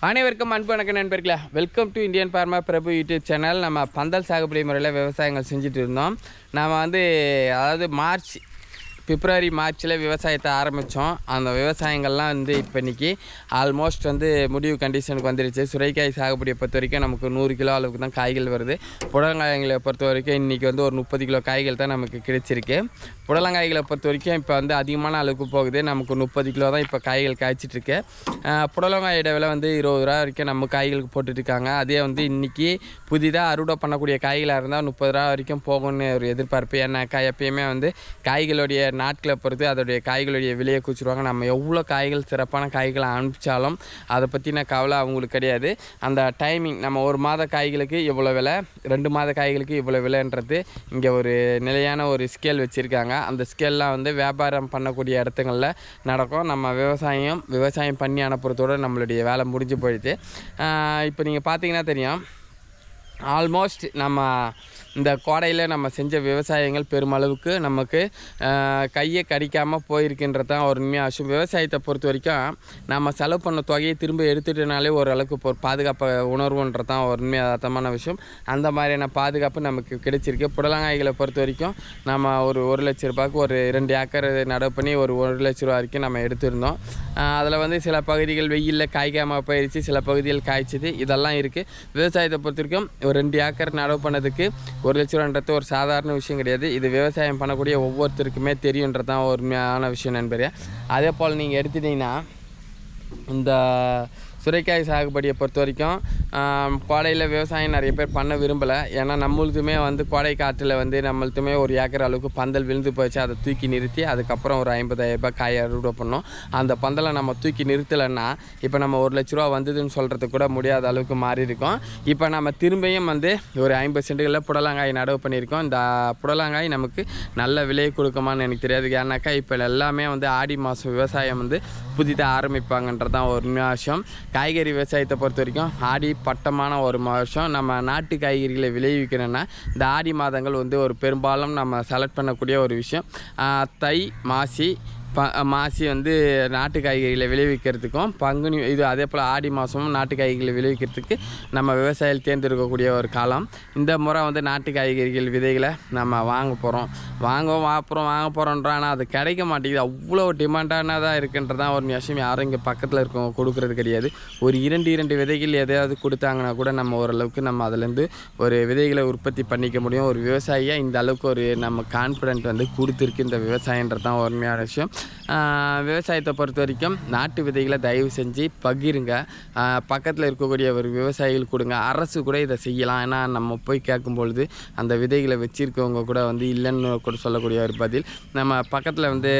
அனைவருக்கும் அன்பு வணக்கம் நண்பர்களே. Welcome to Indian Pharma Prabhu YouTube channel நம்ம பந்தல் சாகுபடி முறையில் விவசாயங்கள் செஞ்சுட்டு இருந்தோம். நம்ம வந்து அதாவது மார்ச் பிப்ரவரி மார்ச்சில் விவசாயத்தை ஆரம்பித்தோம் அந்த விவசாயங்கள்லாம் வந்து இப்போ இன்றைக்கி ஆல்மோஸ்ட் வந்து முடிவு கண்டிஷனுக்கு வந்துருச்சு. சுரைக்காய் சாகுபடியை பொறுத்த வரைக்கும் நமக்கு நூறு கிலோ அளவுக்கு தான் காய்கள் வருது. புடலங்காய்களை பொறுத்த வரைக்கும் இன்றைக்கி வந்து ஒரு முப்பது கிலோ காய்கள் தான் நமக்கு கிடைச்சிருக்கு. புடலங்காய்களை பொறுத்த வரைக்கும் இப்போ வந்து அதிகமான அளவுக்கு போகுது. நமக்கு முப்பது கிலோ தான் இப்போ காய்கள் காய்ச்சிட்ருக்கு. புடலங்காயோட விலை வந்து இருபது ரூபா வரைக்கும் நம்ம காய்களுக்கு போட்டுட்ருக்காங்க. அதே வந்து இன்றைக்கி புதிதாக அறுவடை பண்ணக்கூடிய காய்களாக இருந்தால் முப்பது ரூபா வரைக்கும் போகும்னு ஒரு எதிர்பார்ப்பு. ஏன்னாக்கா எப்பயுமே வந்து காய்களுடைய நாட்களை பொறுத்து அதோடைய காய்களுடைய விலையை குச்சிருவாங்க நம்ம எவ்வளோ காய்கள் சிறப்பான காய்களை அனுப்பிச்சாலும் அதை பற்றின கவலை அவங்களுக்கு கிடையாது. அந்த டைமிங் நம்ம ஒரு மாத காய்களுக்கு இவ்வளோ விலை ரெண்டு மாத காய்களுக்கு இவ்வளோ விலைன்றது இங்கே ஒரு நிலையான ஒரு ஸ்கேல் வச்சுருக்காங்க. அந்த ஸ்கேல்லாம் வந்து வியாபாரம் பண்ணக்கூடிய இடத்துங்களில் நடக்கும். நம்ம விவசாயம் விவசாயம் பண்ணி அனுப்புறதோடு நம்மளுடைய வேலை முடிஞ்சு போயிடுது. இப்போ நீங்கள் பார்த்தீங்கன்னா தெரியும் ஆல்மோஸ்ட் நம்ம இந்த கோடையில் நம்ம செஞ்ச விவசாயங்கள் பெருமளவுக்கு நமக்கு கையை கடிக்காமல் போயிருக்கின்றது தான் ஒரு உண்மையாக விஷயம். விவசாயத்தை பொறுத்த வரைக்கும் நம்ம செலவு பண்ண தொகையை திரும்ப எடுத்துட்டனாலே ஓரளவுக்கு பாதுகாப்பாக ஒரு பாதுகாப்பு உணர்வுன்றது தான் ஒரு உண்மையாக அர்த்தமான விஷயம். அந்த மாதிரியான பாதுகாப்பு நமக்கு கிடைச்சிருக்கு. புடலங்காய்களை பொறுத்த வரைக்கும் நம்ம ஒரு ஒரு லட்ச ரூபாய்க்கு ஒரு ரெண்டு ஏக்கர் நடவு பண்ணி ஒரு ஒரு லட்ச ரூபா வரைக்கும் நம்ம எடுத்திருந்தோம். அதில் வந்து சில பகுதிகள் வெயிலில் காய்க்காமல் போயிடுச்சு சில பகுதிகள் காய்ச்சிது இதெல்லாம் இருக்குது விவசாயத்தை பொறுத்த வரைக்கும் ஒரு ரெண்டு ஏக்கர் நடவு பண்ணதுக்கு ஒரு லட்ச ரூபான்றது ஒரு சாதாரண விஷயம் கிடையாது. இது விவசாயம் பண்ணக்கூடிய ஒவ்வொருத்தருக்குமே தெரியுன்றது தான் ஒரு உண்மையான விஷயம் நண்பரே. அதே போல் நீங்கள் எடுத்துட்டிங்கன்னா இந்த சுரைக்காய் சாகுபடியை பொறுத்த வரைக்கும் கோடையில் விவசாயம் நிறைய பேர் பண்ண விரும்பலை. ஏன்னா நம்மளுக்குமே வந்து கோடை காற்றில் வந்து நம்மளுக்குமே ஒரு ஏக்கர் அளவுக்கு பந்தல் விழுந்து போச்சு. அதை தூக்கி நிறுத்தி அதுக்கப்புறம் ஒரு ஐம்பதாயிரம் ரூபாய் காய் அறுவடை பண்ணோம். அந்த பந்தலை நம்ம தூக்கி நிறுத்தலைன்னா இப்போ நம்ம ஒரு லட்ச ரூபா வந்ததுன்னு சொல்கிறது கூட முடியாத அளவுக்கு மாறி இருக்கும். இப்போ நம்ம திரும்பியும் வந்து ஒரு ஐம்பது சென்ட்டுகளில் புடலங்காய் நடவு பண்ணியிருக்கோம். இந்த புடலங்காய் நமக்கு நல்ல விலை கொடுக்குமான்னு எனக்கு தெரியாது. ஏன்னாக்கா இப்போ எல்லாமே வந்து ஆடி மாதம் விவசாயம் வந்து புதிதாக ஆரம்பிப்பாங்கன்றதான் ஒரு நிமிஷம் காய்கறி விவசாயத்தை பொறுத்த வரைக்கும் ஆடி பட்டமான ஒரு மாதம் நம்ம நாட்டு காய்கறிகளை விளைவிக்கணும்னா இந்த ஆடி மாதங்கள் வந்து ஒரு பெரும்பாலும் நம்ம செலக்ட் பண்ணக்கூடிய ஒரு விஷயம். தை மாசி ப மாசி வந்து நாட்டு காய்கறிகளை விளைவிக்கிறதுக்கும் பங்குனி இது அதே போல் ஆடி மாதமும் நாட்டு காய்கறிகளை விளைவிக்கிறதுக்கு நம்ம விவசாயிகள் தேர்ந்தெடுக்கக்கூடிய ஒரு காலம். இந்த முறை வந்து நாட்டு காய்கறிகள் விதைகளை நம்ம வாங்க போகிறோம் வாங்கவும் அப்புறம் வாங்க போகிறோன்றோம் ஆனால் அது கிடைக்க மாட்டேங்குது. அவ்வளோ டிமாண்டானதாக இருக்குன்றதான் ஒரு விஷயம். யாரும் இங்கே பக்கத்தில் இருக்கவங்க கொடுக்குறது கிடையாது. ஒரு இரண்டு இரண்டு விதைகள் எதையாவது கொடுத்தாங்கன்னா கூட நம்ம ஓரளவுக்கு நம்ம அதுலேருந்து ஒரு விதைகளை உற்பத்தி பண்ணிக்க முடியும். ஒரு விவசாயியாக இந்த அளவுக்கு ஒரு நம்ம கான்ஃபிடென்ட் வந்து கொடுத்துருக்கு இந்த விவசாயன்றது தான் உண்மையான விஷயம். விவசாயத்தை பொறுத்த வரைக்கும் நாட்டு விதைகளை தயவு செஞ்சு பகிருங்க. பக்கத்தில் இருக்கக்கூடிய ஒரு விவசாயிகள் கொடுங்க. அரசு கூட இதை செய்யலாம். ஏன்னா நம்ம போய் கேட்கும் பொழுது அந்த விதைகளை வச்சிருக்கவங்க கூட வந்து இல்லைன்னு கூட சொல்லக்கூடிய ஒரு பதில். நம்ம பக்கத்தில் வந்து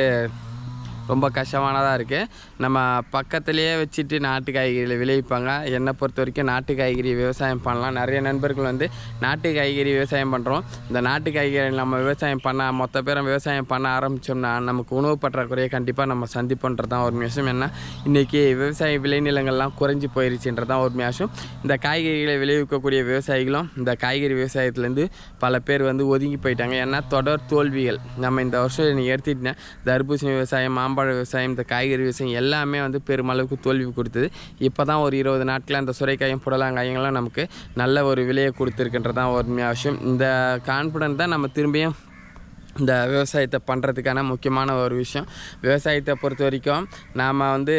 ரொம்ப கஷ்டமானதாக இருக்குது நம்ம பக்கத்துலேயே வச்சுட்டு நாட்டு காய்கறிகளை விளைவிப்பாங்க. என்னை பொறுத்த வரைக்கும் நாட்டு காய்கறி விவசாயம் பண்ணலாம். நிறைய நண்பர்கள் வந்து நாட்டு காய்கறி விவசாயம் பண்ணுறோம் இந்த நாட்டு காய்கறி நம்ம விவசாயம் பண்ண மொத்த பேரும் விவசாயம் பண்ண ஆரம்பித்தோம்னா நமக்கு உணவு பற்றாக்குறையை கண்டிப்பாக நம்ம சந்திப்போன்றது தான் ஒரு விஷயம் என்ன இன்றைக்கி விவசாய விளைநிலங்கள்லாம் குறைஞ்சி போயிருச்சுன்றது தான் ஒரு விஷயம் இந்த காய்கறிகளை விளைவிக்கக்கூடிய விவசாயிகளும் இந்த காய்கறி விவசாயத்துலேருந்து பல பேர் வந்து ஒதுங்கி போயிட்டாங்க. ஏன்னா தொடர் தோல்விகள். நம்ம இந்த வருஷம் நீங்கள் எடுத்துக்கிட்டேன் தர்பூசணி விவசாயம் மாம்பழ விவசாயம் இந்த காய்கறி விவசாயம் எல்லாமே வந்து பெருமளவுக்கு தோல்வி கொடுத்தது. இப்போ தான் ஒரு இருபது நாட்களில் அந்த சுரைக்காயும் புடலாங்காயங்களும் நமக்கு நல்ல ஒரு விலையை கொடுத்துருக்குன்றது தான் விஷயம். இந்த கான்ஃபிடென்ட் தான் நம்ம திரும்பியும் இந்த விவசாயத்தை பண்ணுறதுக்கான முக்கியமான ஒரு விஷயம். விவசாயத்தை பொறுத்த வரைக்கும் நாம் வந்து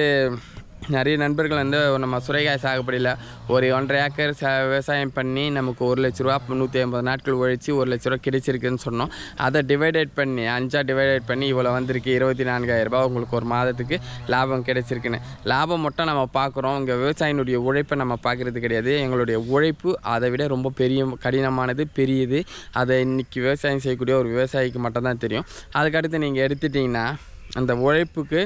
நிறைய நண்பர்கள் வந்து நம்ம சுரைக்காய் சாகுபடியில் ஒரு ஒன்றரை ஏக்கர் ச விவசாயம் பண்ணி நமக்கு ஒரு லட்ச ரூபா நூற்றி ஐம்பது நாட்கள் உழைச்சி ஒரு லட்ச ரூபா கிடைச்சிருக்குன்னு சொன்னோம். அதை டிவைடேட் பண்ணி அஞ்சா டிவைடேட் பண்ணி இவ்வளோ வந்திருக்கு. இருபத்தி நான்காயிரம் ரூபாய் உங்களுக்கு ஒரு மாதத்துக்கு லாபம் கிடைச்சிருக்குன்னு. லாபம் மட்டும் நம்ம பார்க்குறோம். இங்கே விவசாயினுடைய உழைப்பை நம்ம பார்க்குறது கிடையாது. எங்களுடைய உழைப்பு அதை விட ரொம்ப பெரிய கடினமானது பெரியது. அதை இன்றைக்கி விவசாயம் செய்யக்கூடிய ஒரு விவசாயிக்கு மட்டும்தான் தெரியும். அதுக்கடுத்து நீங்கள் எடுத்துட்டிங்கன்னா அந்த உழைப்புக்கு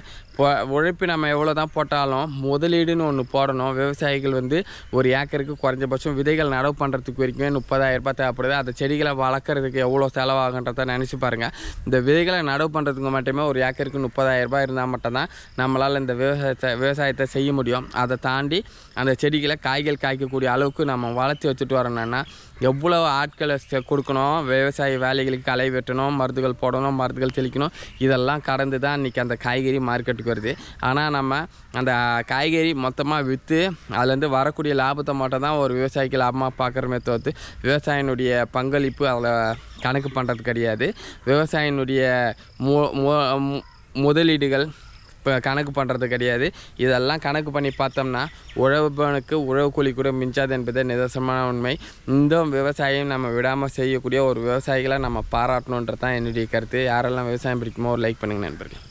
உழைப்பு நம்ம எவ்வளோ தான் போட்டாலும் முதலீடுன்னு ஒன்று போடணும். விவசாயிகள் வந்து ஒரு ஏக்கருக்கு குறைஞ்சபட்சம் விதைகள் நடவு பண்ணுறதுக்கு வரைக்குமே முப்பதாயிரரூபா தேவைப்படுது. அந்த செடிகளை வளர்க்குறதுக்கு எவ்வளோ செலவாகுன்றத நினச்சி பாருங்கள் இந்த விதைகளை நடவு பண்ணுறதுக்கு மட்டுமே ஒரு ஏக்கருக்கு முப்பதாயிரரூபா இருந்தால் மட்டும்தான் நம்மளால் இந்த விவசாயத்தை விவசாயத்தை செய்ய முடியும். அதை தாண்டி அந்த செடிகளை காய்கள் காய்க்கக்கூடிய அளவுக்கு நம்ம வளர்த்து வச்சுட்டு வரணும்னா எவ்வளோ ஆட்களை கொடுக்கணும்? விவசாய வேலைகளுக்கு களை வெட்டணும் மருந்துகள் போடணும் மருந்துகள் தெளிக்கணும். இதெல்லாம் கடந்து தான் இன்றைக்கி அந்த காய்கறி மார்க்கெட்டுக்கு வருது. ஆனால் நம்ம அந்த காய்கறி மொத்தமாக விற்று அதுலேருந்து வரக்கூடிய லாபத்தை மட்டும் தான் ஒரு விவசாயிக்கு லாபமாக பார்க்குறமே தோற்று விவசாயினுடைய பங்களிப்பு அதில் கணக்கு பண்ணுறது கிடையாது. விவசாயினுடைய மு முதலீடுகள் இப்போ கணக்கு பண்ணுறது கிடையாது. இதெல்லாம் கணக்கு பண்ணி பார்த்தோம்னா உழவுபவனுக்கு உழவு கூலி கூட மிஞ்சாது என்பதே நிதர்சனமான உண்மை. இந்த விவசாயம் நம்ம விடாமல் செய்யக்கூடிய ஒரு விவசாயிகளை நம்ம பாராட்டணுன்றது தான் என்னுடைய கருத்து. யாரெல்லாம் விவசாயம் பிடிக்குமோ ஒரு லைக் பண்ணுங்க நண்பர்கள்.